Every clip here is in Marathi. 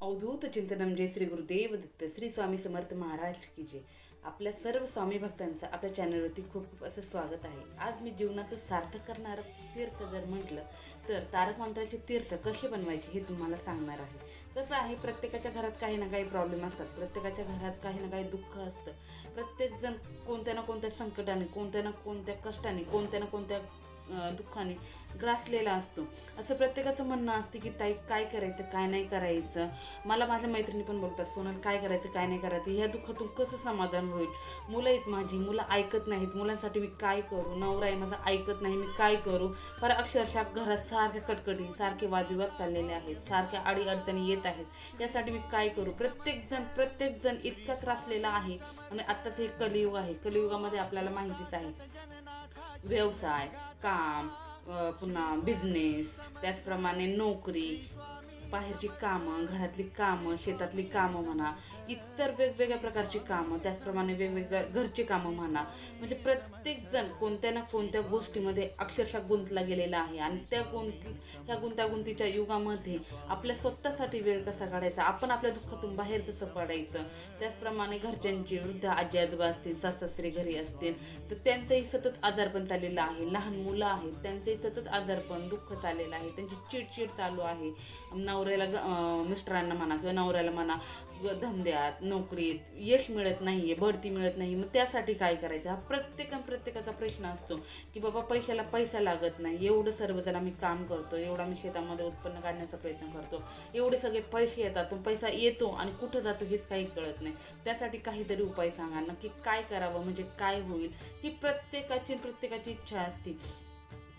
अवधूत चिंतनम जय श्री गुरुदेव दत्त श्री स्वामी समर्थ महाराज की जय. आपल्या सर्व स्वामी भक्तांचं आपल्या चॅनलवरती खूप खूप असं स्वागत आहे. आज मी जीवनाचं सार्थक करणारं तीर्थ जर म्हटलं तर तारक मंत्राचे तीर्थ कसे बनवायचे हे तुम्हाला सांगणार आहे. कसं आहे प्रत्येकाच्या घरात काही ना काही प्रॉब्लेम असतात. प्रत्येकाच्या घरात काही ना काही दुःख असतं. प्रत्येकजण कोणत्या ना कोणत्या संकटाने कोणत्या ना कोणत्या कष्टाने कोणत्या ना कोणत्या दुःखाने ग्रासलेला असतो. असं प्रत्येकाचं म्हणणं असतं की ताई काय करायचं काय नाही करायचं? मला माझ्या मैत्रिणी पण बोलतात सोनल काय करायचं काय नाही करायचं? ह्या दुःखातून कसं समाधान होईल? मुलं आहेत माझी मुलं ऐकत नाहीत. मुलांसाठी मी काय करू? नवरा आहे माझा ऐकत नाही. मी काय करू? पर अक्षरशः घरात सारख्या कटकटी सारखे वादविवाद चाललेले आहेत. सारख्या अडी अडचणी येत आहेत. यासाठी मी काय करू? प्रत्येकजण प्रत्येकजण इतका त्रासलेला आहे. आणि आत्ताचं हे कलियुग आहे. कलियुगामध्ये आपल्याला माहितीच आहे. व्यवसाय काम पुन्हा बिझनेस त्याचप्रमाणे नोकरी बाहेरची कामं घरातली कामं शेतातली कामं म्हणा इतर वेगवेगळ्या प्रकारची कामं त्याचप्रमाणे वेगवेगळ्या घरची कामं म्हणा. म्हणजे प्रत्येकजण कोणत्या ना कोणत्या गोष्टीमध्ये अक्षरशः गुंतला गेलेला आहे आणि त्या गुंती ह्या गुंतागुंतीच्या युगामध्ये आपल्या स्वतःसाठी वेळ कसा काढायचा? आपण आपल्या दुःखातून बाहेर कसं पडायचं? त्याचप्रमाणे घरच्यांची वृद्ध आजी आजोबा असतील सासरे घरी असतील तर त्यांचंही सतत आजारपण चाललेलं आहे. लहान मुलं आहेत त्यांचंही सतत आजारपण दुःख चाललेलं आहे. त्यांची चिडचिड चालू आहे. नवऱ्याला ग- मिस्टरांना म्हणा किंवा नवऱ्याला म्हणा धंद्यात नोकरीत यश मिळत नाही आहे बढती मिळत नाही मग त्यासाठी काय करायचं? हा प्रत्येक प्रत्येकाचा प्रश्न असतो की बाबा पैशाला पैसा लागत नाही. एवढं सर्वजण आम्ही काम करतो एवढं आम्ही शेतामध्ये उत्पन्न काढण्याचा प्रयत्न करतो एवढे सगळे पैसे येतात पण पैसा येतो आणि कुठं जातो हेच काही कळत नाही. त्यासाठी काहीतरी उपाय सांगा. नक्की काय करावं म्हणजे काय होईल ही प्रत्येकाची प्रत्येकाची इच्छा असते.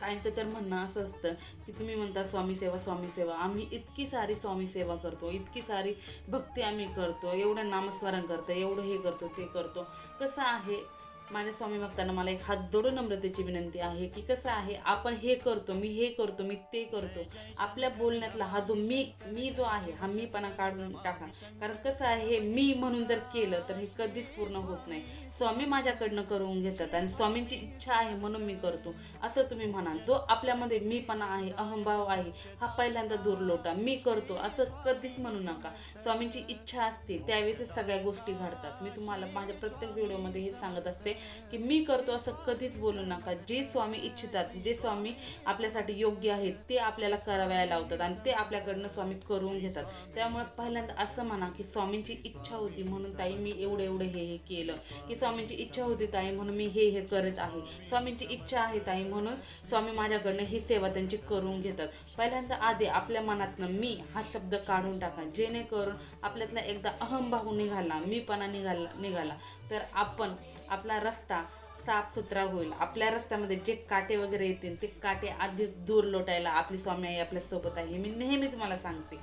काहींचं तर म्हणणं असं असतं की तुम्ही म्हणता स्वामी सेवा स्वामी सेवा. आम्ही इतकी सारी स्वामी सेवा करतो इतकी सारी भक्ती आम्ही करतो एवढं नामस्मरण करतो एवढं हे करतो ते करतो. कसं आहे माझ्या स्वामी भक्तांना मला एक हात जोडून नम्रतेची विनंती आहे की कसं आहे आपण हे करतो मी हे करतो मी ते करतो. आपल्या बोलण्यातला हा जो मी मी जो आहे हा मीपणा काढून टाका. कारण कसं आहे हे मी म्हणून जर केलं तर हे कधीच पूर्ण होत नाही. स्वामी माझ्याकडनं करून घेतात आणि स्वामींची इच्छा आहे म्हणून मी करतो. असं तुम्ही म्हणा जो आपल्यामध्ये मीपणा आहे अहंभाव आहे हा पहिल्यांदा दूर लोटा मी करतो असं कधीच म्हणू नका. स्वामींची इच्छा असते त्यावेळेस सगळ्या गोष्टी घडतात. मी तुम्हाला माझ्या प्रत्येक व्हिडिओमध्ये हे सांगत असते. की मी करतो असं कधीच बोलू नका. जे स्वामी इच्छितात जे स्वामी आपल्यासाठी योग्य आहेत ते आपल्याला करावयाला लावतात आणि ते आपल्याकडनं स्वामी करून घेतात. त्यामुळे पहिल्यांदा असं म्हणा की स्वामींची इच्छा होती म्हणून ताई मी एवढं एवढं हे हे केलं. की स्वामींची इच्छा होती ताई म्हणून मी हे हे करत आहे. स्वामींची इच्छा आहे ताई म्हणून स्वामी माझ्याकडनं ही सेवा त्यांची करून घेतात. पहिल्यांदा आधी आपल्या मनातनं मी हा शब्द काढून टाका. जेणेकरून आपल्यातला एकदा अहमभाव निघाला मीपणा निघाला निघाला. तर आपण आपला रस्ता साफसुथरा होईल. आपल्या रस्त्यामध्ये जे काटे वगैरे येतील ते काटे आधीच दूर लोटायला आपली स्वामी आई आपल्यासोबत आहे हे मी नेहमी तुम्हाला सांगते.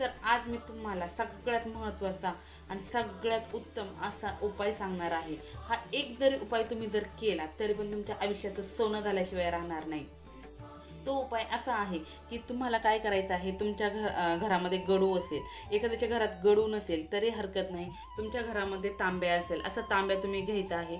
तर आज मी तुम्हाला सगळ्यात महत्त्वाचा आणि सगळ्यात उत्तम असा उपाय सांगणार आहे. हा एक जरी उपाय तुम्ही जर केला तरी पण तुमच्या आयुष्याचं सोनं झाल्याशिवाय राहणार नाही. तो उपाय असा आहे की तुम्हाला काय करायचं आहे? तुमच्या घ घरामध्ये गडू असेल एखाद्याच्या घरात गडू नसेल तरी हरकत नाही. तुमच्या घरामध्ये तांब्या असेल असा तांब्या तुम्ही घ्यायचा आहे.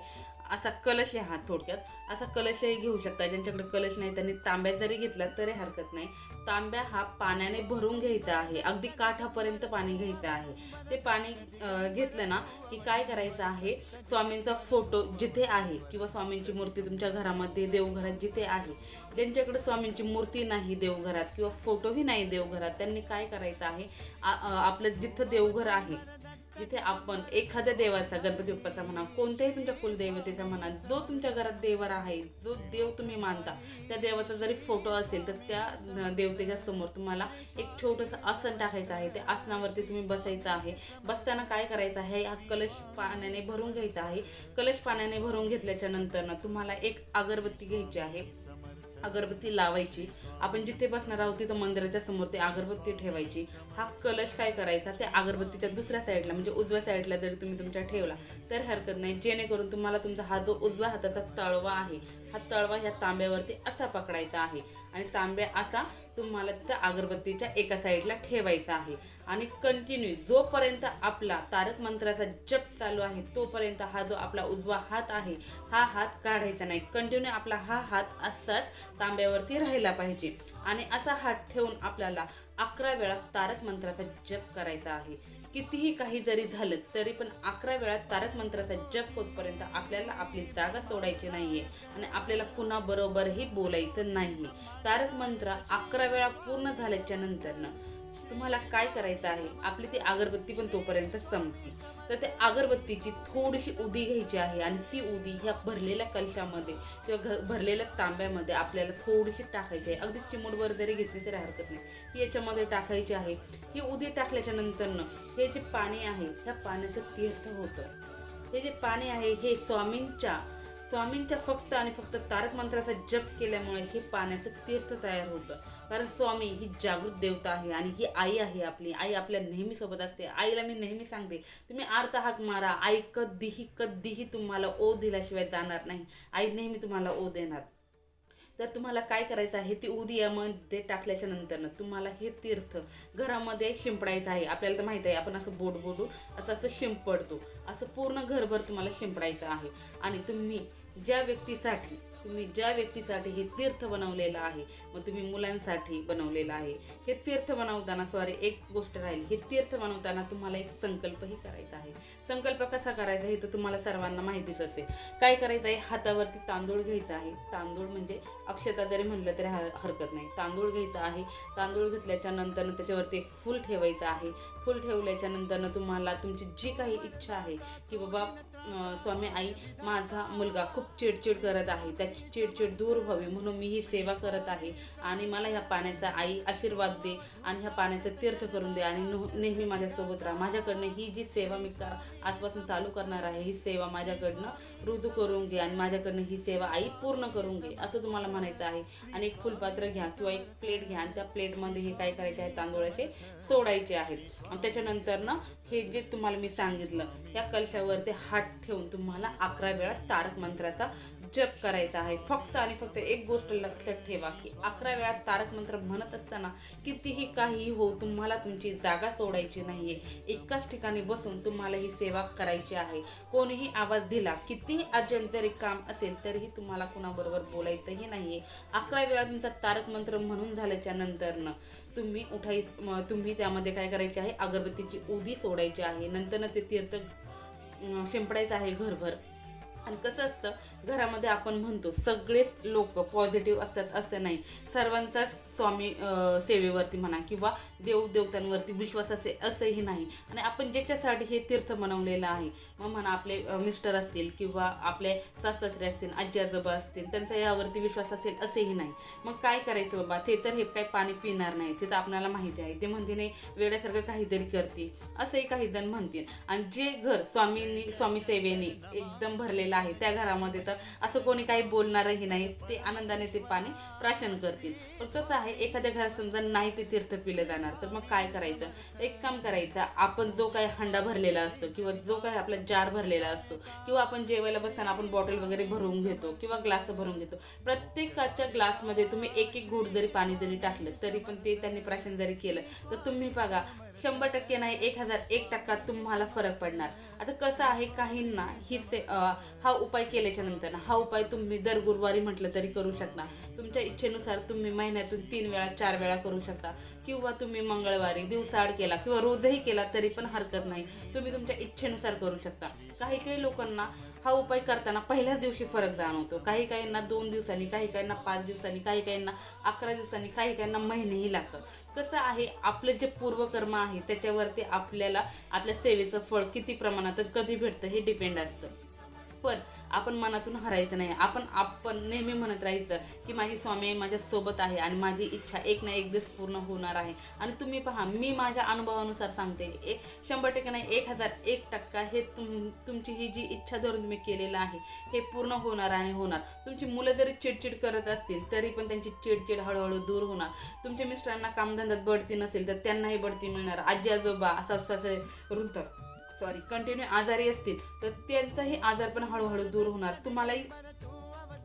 असा कलश आहे हा थोडक्यात. असा कलशही घेऊ शकता. ज्यांच्याकडे कलश नाही त्यांनी तांब्या जरी घेतला तरी हरकत नाही. तांब्या हा पाण्याने भरून घ्यायचा आहे. अगदी काठापर्यंत पाणी घ्यायचं आहे. ते पाणी घेतलं ना की काय करायचं आहे? स्वामींचा फोटो जिथे आहे किंवा स्वामींची मूर्ती तुमच्या घरामध्ये देवघरात जिथे आहे ज्यांच्याकडे स्वामींची मूर्ती नाही देवघरात किंवा फोटोही नाही देवघरात त्यांनी काय करायचं आहे? आपलं जिथं देवघर आहे जिथे आपण एखाद्या देवाचा गणपती बाप्पाचा म्हणा कोणत्याही तुमच्या कुलदैवतेचा म्हणा जो तुमच्या घरात देवर आहे जो देव तुम्ही मानता त्या देवाचा जरी फोटो असेल तर त्या देवतेच्या समोर तुम्हाला एक छोटंसं आसन टाकायचं आहे. त्या आसनावरती तुम्ही बसायचं आहे. बसताना काय करायचं आहे? हा कलश पाण्याने भरून घ्यायचा आहे. कलश पाण्याने भरून घेतल्याच्या नंतर ना तुम्हाला एक अगरबत्ती घ्यायची आहे. अगरबत्ती लावायची. आपण जिथे बसणार आहोत तिथं मंदिराच्या समोर ते अगरबत्ती ठेवायची. हा कलश काय करायचा? त्या अगरबत्तीच्या दुसऱ्या साईडला म्हणजे उजव्या साईडला जरी तुम्ही तुमच्या ठेवला तर हरकत नाही. जेणेकरून तुम्हाला तुमचा हा जो उजव्या हाताचा तळवा आहे हा तळवा ह्या तांब्यावरती असा पकडायचा आहे. आणि तांब्या असा तुम्हाला त्या अगरबत्तीच्या एका साईडला ठेवायचा आहे. आणि कंटिन्यू जोपर्यंत आपला तारक मंत्राचा जप चालू आहे तोपर्यंत हा जो आपला उजवा हात आहे हा हात काढायचा नाही. कंटिन्यू आपला हा हात असाच तांब्यावरती राहिला पाहिजे. आणि असा हात ठेवून आपल्याला अकरा वेळा तारक मंत्राचा जप करायचा आहे. कितीही काही जरी झालं तरी पण अकरा वेळा तारक मंत्राचा जप होतपर्यंत आपल्याला आपली जागा सोडायची नाहीये आणि आपल्याला कुणाबरोबरही बोलायचं नाहीये. तारक मंत्र अकरा वेळा पूर्ण झाल्याच्या नंतरनं तुम्हाला काय करायचं आहे? आपली ती अगरबत्ती पण तोपर्यंत संपती. तर त्या अगरबत्तीची थोडीशी उदी घ्यायची आहे आणि ती उदी ह्या भरलेल्या कलशामध्ये किंवा घ भरलेल्या तांब्यामध्ये आपल्याला थोडीशी टाकायची आहे. अगदी चिमूटभर जरी घेतली तरी हरकत नाही. ही याच्यामध्ये टाकायची आहे. ही उदी टाकल्याच्या नंतरनं हे जे पाणी आहे ह्या पाण्याचं तीर्थ होतं. हे जे पाणी आहे हे स्वामींच्या स्वामींच्या फक्त आणि फक्त तारक मंत्राचा जप केल्यामुळे हे पाण्याचं तीर्थ तयार होतं. कारण स्वामी ही जागृत देवता आहे आणि ही आई आहे आपली. आई आपल्या नेहमी सोबत असते. आईला मी नेहमी सांगते तुम्ही आर्त हाक मारा. आई कधीही कधीही तुम्हाला ओ दिल्याशिवाय जाणार नाही. आई नेहमी तुम्हाला ओ देणार. तर तुम्हाला काय करायचं आहे? ती उदियामध्ये टाकल्याच्या नंतरनं तुम्हाला हे तीर्थ घरामध्ये शिंपडायचं आहे. आपल्याला तर माहीत आहे आपण असं बोट बोटून असं असं शिंपडतो असं पूर्ण घरभर तुम्हाला शिंपडायचं आहे. आणि तुम्ही ज्या व्यक्तीसाठी तुम्ही ज्या व्यक्तीसाठी हे तीर्थ बनवलेलं आहे मग तुम्ही मुलांसाठी बनवलेलं आहे. हे तीर्थ बनवताना सॉरी एक गोष्ट राहील. हे तीर्थ बनवताना तुम्हाला एक संकल्पही करायचा आहे. संकल्प कसा करायचा हे तर तुम्हाला सर्वांना माहितीच असेल. काय करायचं आहे? हातावरती तांदूळ घ्यायचा आहे. तांदूळ म्हणजे अक्षता जरी म्हणलं तरी हरकत नाही. तांदूळ घ्यायचा आहे. तांदूळ घेतल्याच्या नंतरनं त्याच्यावरती एक फूल ठेवायचं आहे. फूल ठेवल्याच्या नंतरनं तुम्हाला तुमची जी काही इच्छा आहे की बाबा स्वामी आई माझा मुलगा खूप चिडचिड करत आहे. त्या चिडचिड दूर व्हावी म्हणून मी ही सेवा करत आहे. आणि मला ह्या पाण्याचा आई आशीर्वाद दे आणि ह्या पाण्याचं तीर्थ करून दे आणि नेहमी माझ्यासोबत राहा. माझ्याकडनं ही जी सेवा मी का आजपासून चालू करणार आहे ही सेवा माझ्याकडनं रुजू करून घे आणि माझ्याकडनं ही सेवा आई पूर्ण करून घे असं तुम्हाला म्हणायचं आहे. आणि एक फुलपात्र घ्या किंवा एक प्लेट घ्या आणि त्या प्लेटमध्ये हे काय करायचे आहे? तांदूळ असे सोडायचे आहेत. आणि त्याच्यानंतर ना हे जे तुम्हाला मी सांगितलं या कलशावरती हात ठेवून तुम्हाला अकरा वेळा तारक मंत्राचा जप करायचा आहे. फक्त आणि फक्त एक गोष्ट लक्षात ठेवा की अकरा वेळा तारक मंत्र म्हणत असताना कितीही काही हो तुम्हाला तुमची जागा सोडायची नाहीये. एकाच ठिकाणी बसून तुम्हाला ही सेवा करायची आहे. कोणीही आवाज दिला कितीही अर्जंट जरी काम असेल तरीही तुम्हाला कुणाबरोबर बोलायचंही नाहीये. अकरा वेळा तुमचा तारक मंत्र म्हणून झाल्याच्या नंतरनं तुम्ही उठाई तुम्ही त्यामध्ये काय करायचे आहे? अगरबत्तीची उदी सोडायची आहे. नंतरनं ते तीर्थ शिंपडायचं आहे घरभर. आणि कसं असतं घरामध्ये आपण म्हणतो सगळेच लोक पॉझिटिव्ह असतात असं नाही. सर्वांचाच स्वामी सेवेवरती म्हणा किंवा देवदेवतांवरती विश्वास असे असंही नाही. आणि आपण ज्याच्यासाठी हे तीर्थ बनवलेलं आहे मग म्हणा आपले मिस्टर असतील किंवा आपले सासरे असतील आजी आजोबा असतील त्यांचा यावरती विश्वास असेल असंही नाही. मग काय करायचं बाबा? ते तर हे काही पाणी पिणार नाही ते तर आपल्याला माहिती आहे. ते म्हणते नाही वेड्यासारखं काहीतरी करते असंही काही जण म्हणतील. आणि जे घर स्वामींनी स्वामी सेवेने एकदम भरलेलं आहे. त्या घरामध्ये तर असं कोणी काही बोलणारही नाही. ते आनंदाने ते पाणी प्राशन करतील. पण कसं आहे एखाद्या घरात समजा नाही ते तीर्थ पिलं जाणार तर मग काय करायचं? एक काम करायचं आपण जो काही हंडा भरलेला असतो किंवा जो काही आपला जार भरलेला असतो किंवा आपण जेवायला बसताना आपण बॉटल वगैरे भरून घेतो किंवा ग्लास भरून घेतो प्रत्येकाच्या ग्लासमध्ये तुम्ही एक एक घोट जरी पाणी जरी टाकलं तरी पण ते त्यांनी प्राशन जरी केलं तर तुम्ही बघा शंभर टक्के नाही एक हजार एक टक्का तुम्हाला फरक पडणार. आता कसं आहे काहींना ही से हा उपाय केल्याच्यानंतर हा उपाय तुम्ही दर गुरुवारी म्हटलं तरी करू शकता. तुमच्या इच्छेनुसार तुम्ही महिन्यातून तीन वेळा चार वेळा करू शकता. किंवा तुम्ही मंगळवारी दिवसाआड केला किंवा रोजही केला तरी पण हरकत नाही. तुम्ही तुमच्या इच्छेनुसार करू शकता. काही काही लोकांना हा उपाय करताना पहिल्याच दिवशी फरक जाणवतो. काही काहींना दोन दिवसांनी काही काहींना पाच दिवसांनी काही काहींना अकरा दिवसांनी काही काहींना महिनेही लागतं कसं आहे आपलं जे पूर्वकर्म आहे त्याच्यावरती आपल्याला आपल्या सेवेचं फळ किती प्रमाणात कधी भेटतं हे डिपेंड असतं. पण आपण मनातून हरायचं नाही. आपण आपण नेहमी म्हणत राहायचं की माझी स्वामी माझ्यासोबत आहे आणि माझी इच्छा एक ना एक दिवस पूर्ण होणार आहे. आणि तुम्ही पहा मी माझ्या अनुभवानुसार सांगते. एक शंभर टक्के नाही एक हजार एक टक्का हे तुम तुमची ही जी इच्छा धरून तुम्ही केलेलं आहे हे पूर्ण होणार आणि होणार. तुमची मुलं जरी चिडचिड करत असतील तरी पण त्यांची चिडचिड हळूहळू दूर होणार. तुमच्या मिस्टरांना कामधंद्यात बढती नसेल तर त्यांनाही बढती मिळणार. आजी आजोबा सासू सासरे वृद्ध. सॉरी कंटिन्यू आजारी असतील तर त्यांचाही आजार पण हळूहळू दूर होणार. तुम्हालाही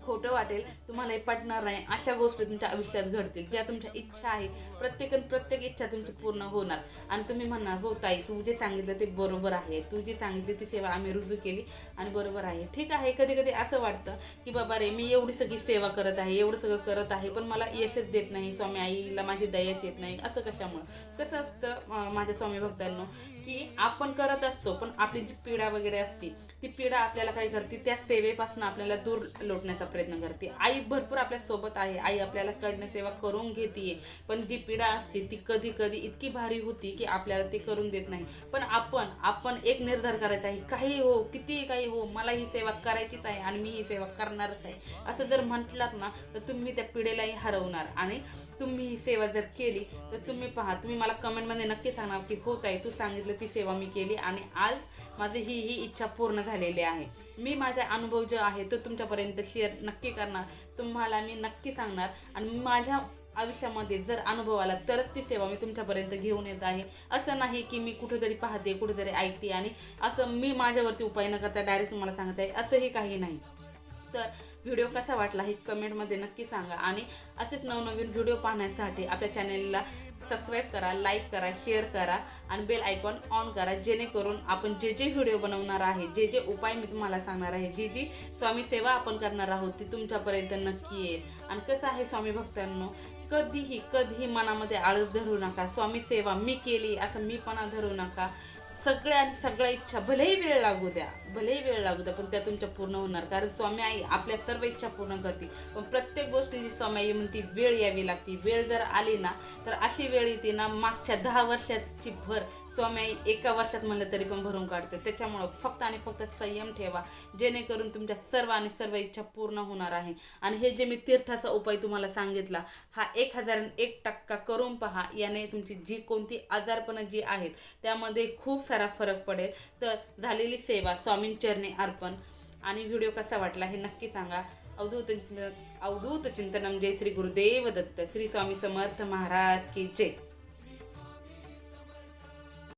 खोटं वाटेल तुम्हाला हे पटणार नाही. अशा गोष्टी तुमच्या आयुष्यात घडतील. ज्या तुमच्या इच्छा आहे प्रत्येक प्रत्येक इच्छा तुमची पूर्ण होणार. आणि तुम्ही म्हणणार हो ताई तू जे सांगितलं ते बरोबर आहे. तू जी सांगितली ती सेवा आम्ही रुजू केली आणि बरोबर आहे. ठीक आहे कधी कधी असं वाटतं की बाबा रे मी एवढी सगळी सेवा करत आहे एवढं सगळं करत आहे पण मला यशच देत नाही स्वामी आईला माझी दयाच येत नाही. असं कशामुळं? कसं असतं माझ्या स्वामी भक्तांनो की आपण करत असतो पण आपली जी पीडा वगैरे असते ती पीडा आपल्याला काय करते? त्या सेवेपासून आपल्याला दूर लोटण्याचा प्रयत्न प्रयत्न करते. आई भरपूर आपल्यासोबत आहे. आई आपल्याला कडनं सेवा करून घेते पण जी पीडा असते ती कधी कधी इतकी भारी होती की आपल्याला ते करून देत नाही. पण आपण आपण एक निर्धार करायचा आहे. काही हो किती काही हो मला ही सेवा करायचीच आहे आणि मी ही सेवा करणारच आहे. असं जर म्हटलात ना तर तुम्ही त्या पिढीलाही हरवणार. आणि तुम्ही ही सेवा जर केली तर तुम्ही पहा तुम्ही मला कमेंटमध्ये नक्की सांगणार की होत आहे तू सांगितलं ती सेवा मी केली आणि आज माझी ही ही इच्छा पूर्ण झालेली आहे. मी माझा अनुभव जो आहे तो तुमच्यापर्यंत शेअर नक्की करणार. तुम्हाला मी नक्की सांगणार. आणि माझ्या आयुष्यामध्ये जर अनुभव आला तरच ती सेवा मी तुमच्यापर्यंत घेऊन येत आहे. असं नाही की मी कुठेतरी पाहते कुठेतरी ऐकते आणि असं मी माझ्यावरती उपाय न करता डायरेक्ट तुम्हाला सांगत आहे असंही काही नाही. तर व्हिडिओ कसा वाटला हे कमेंटमध्ये नक्की सांगा. आणि असेच नवनवीन व्हिडिओ पाहण्यासाठी आपल्या चॅनेलला सबस्क्राईब करा लाईक करा शेअर करा आणि बेल आयकॉन ऑन करा जेणेकरून आपण जे जे व्हिडिओ बनवणार आहे जे जे उपाय मी तुम्हाला सांगणार आहे जी जी स्वामी सेवा आपण करणार आहोत ती तुमच्यापर्यंत नक्की येईल. आणि कसं आहे स्वामी भक्तांनो कधीही कधीही मनामध्ये आळस धरू नका. स्वामी सेवा मी केली असं मीपणा धरू नका. सगळ्या आणि सगळ्या इच्छा भलेही वेळ लागू द्या. भलेही वेळ लागू द्या पण त्या तुमच्या पूर्ण होणार. कारण स्वामी आई आपल्या सर्व इच्छा पूर्ण करते पण प्रत्येक गोष्टीची स्वामी आई म्हणती वेळ यावी लागते. वेळ जर आली ना तर अशी वेळ येते ना मागच्या दहा वर्षाची भर स्वामी आई एका वर्षात म्हणलं तरी पण भरून काढते. त्याच्यामुळं फक्त आणि फक्त संयम ठेवा. जेणेकरून तुमच्या सर्व आणि सर्व इच्छा पूर्ण होणार आहे. आणि हे जे मी तीर्थाचा उपाय तुम्हाला सांगितला हा एक हजार एक टक्का करून पहा. याने तुमची जी कोणती आजारपणं जी आहेत त्यामध्ये खूप सारा फरक पडेल. तर झालेली सेवा स्वामींचरणी अर्पण. आणि व्हिडिओ कसा वाटला हे नक्की सांगा. अवधूत चिंतन अवधूत चिंतनम जय श्री गुरुदेव दत्त. श्री स्वामी समर्थ महाराज की जय.